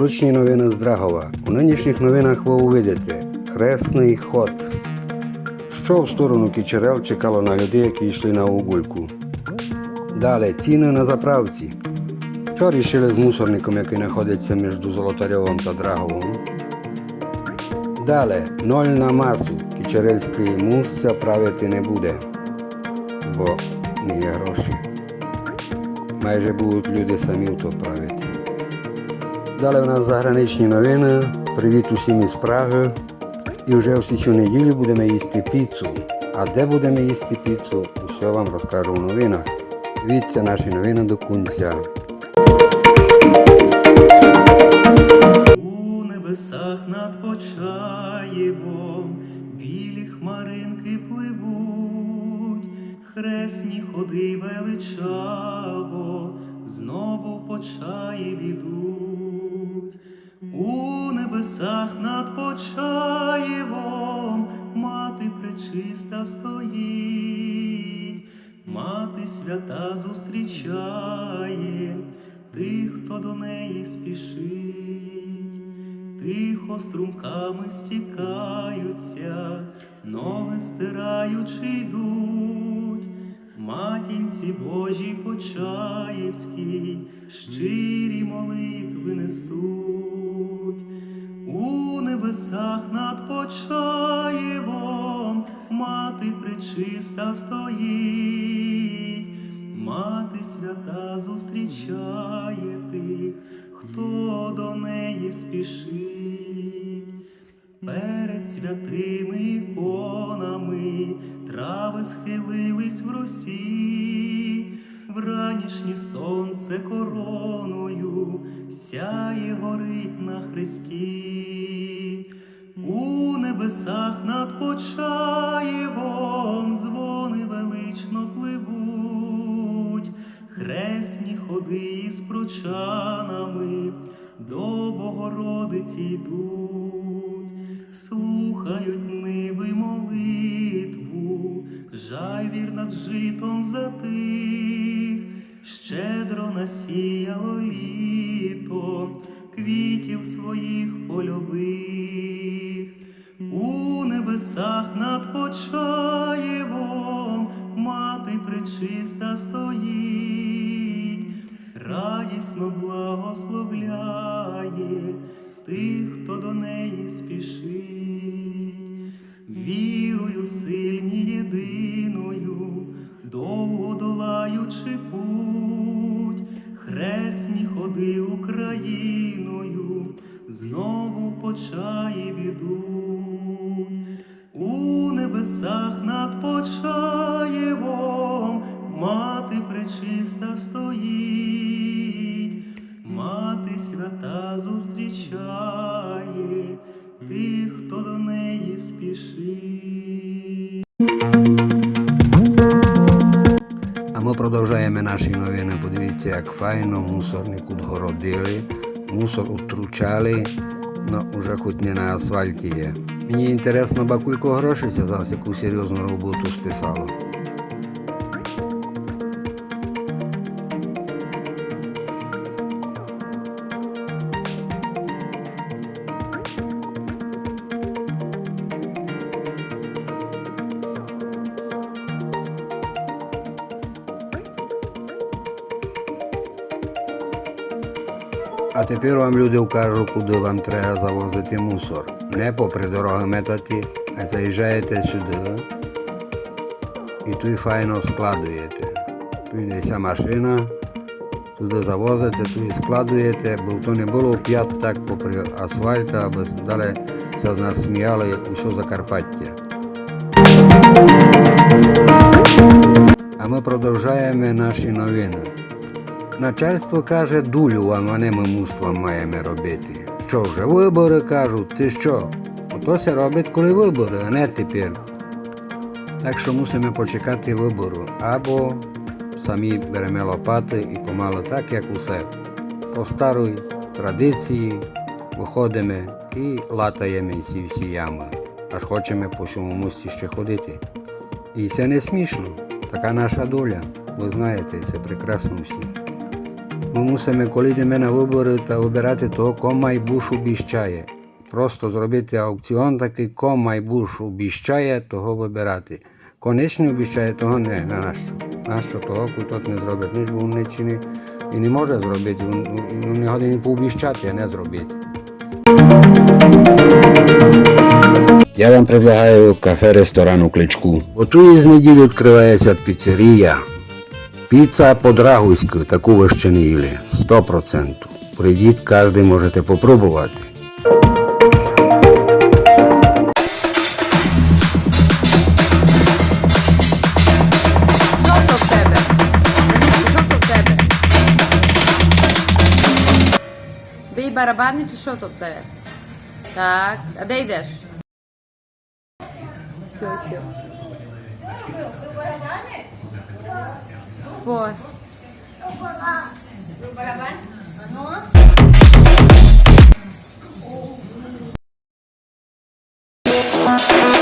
Срочні новини з Драгова. У нинішніх новинах ви увидите хресний ход. Що в сторону Кічерел чекало на людей, які йшли на угульку. Далі ціни на заправці. Що рішили з мусорником, який знаходиться між Золотарьовим та Драговим? Далі ноль на масу. Кічерельський мус правити не буде, бо не є гроші. Майже будуть люди самі то правити. Далі у нас заграничні новини. Привіт усім із Праги. І вже всі цю неділю будемо їсти піцу. А де будемо їсти піцу, усе вам розкажу в новинах. Дивіться наші новини до кінця. У небесах над Почаєвом білі хмаринки пливуть, хресні ходи величаво, знову в Почаєв ідуть. Небесах над Почаєвом. Мати пречиста стоїть, мати свята зустрічає. Тих, хто до неї спішить, тихо струмками стікаються, ноги стираючи йдуть, матінці Божій Почаївській, щирі молитви несуть. Небесах над Почаєвом мати пречиста стоїть, мати свята зустрічає тих, хто до неї спішить. Перед святими іконами трави схилились в росі, вранішнє сонце короною сяє горить на хресті. Небесах над Почаєвом дзвони велично пливуть, хресні ходи з прочанами до Богородиці йдуть, слухають ниви молитву, жайвір над житом затих, щедро насіяло літо квітів своїх польових. Небесах над Почаєвом мати пречиста стоїть, радісно благословляє тих, хто до неї спішить, вірою сильні єдиною, довго долаючи путь, хресні ходи Україною, знову почає відуть. Небесах над Почаєвом мати пречиста стоїть, мати свята зустрічає тих, хто до неї спішить. А ми продовжуємо наші новини. Подивіться, як файно мусорник відгородили, мусор утручали, ну вже хоч не на асфальті є. Мені інтересно, бакулько грошей за яку серйозну роботу списало. А тепер вам люди вкажу, куди вам треба завозити мусор. Не попри дороги метати, а заїжджаєте сюди і тут файно складуєте. Тут йде ця машина, туди завозите, тут складуєте, бо то не було п'ят так попри асфальт, аби далі це з нас сміяли усе Закарпаття. А ми продовжуємо наші новини. Начальство каже, дулю вам, а не ми муством маємо робити. Що вже вибори кажуть, ти що? Ото се робить, коли вибори, а не тепер. Так що мусимо почекати вибору. Або самі беремо лопати і помало так, як усе. По старій традиції виходимо і латаємо ці всі ями. Аж хочемо по цьому мості ще ходити. І це не смішно. Така наша доля. Ви знаєте, це прекрасно всі. Ми мусимо, коли йдемо на вибори, та обирати того, кого майбуш обіщає. Просто зробити аукціон такий, кого майбуш обіщає, того вибирати. Конечний обіщає, того не, на нащо. Нащо того, тот не зробить ніч, бо він не чинить і не може зробити, він, не годин пообіщати, а не зробити. Я вам предлагаю кафе-ресторан у Кличку. Бо із неділі відкривається піцерія. Піца по-драгуськи, таку ви ще не їли. 100%. Прийдіть, кожен можете попробувати. Бій барабани чи що в тебе? Так, а де йдеш? Тьотю. Ось. То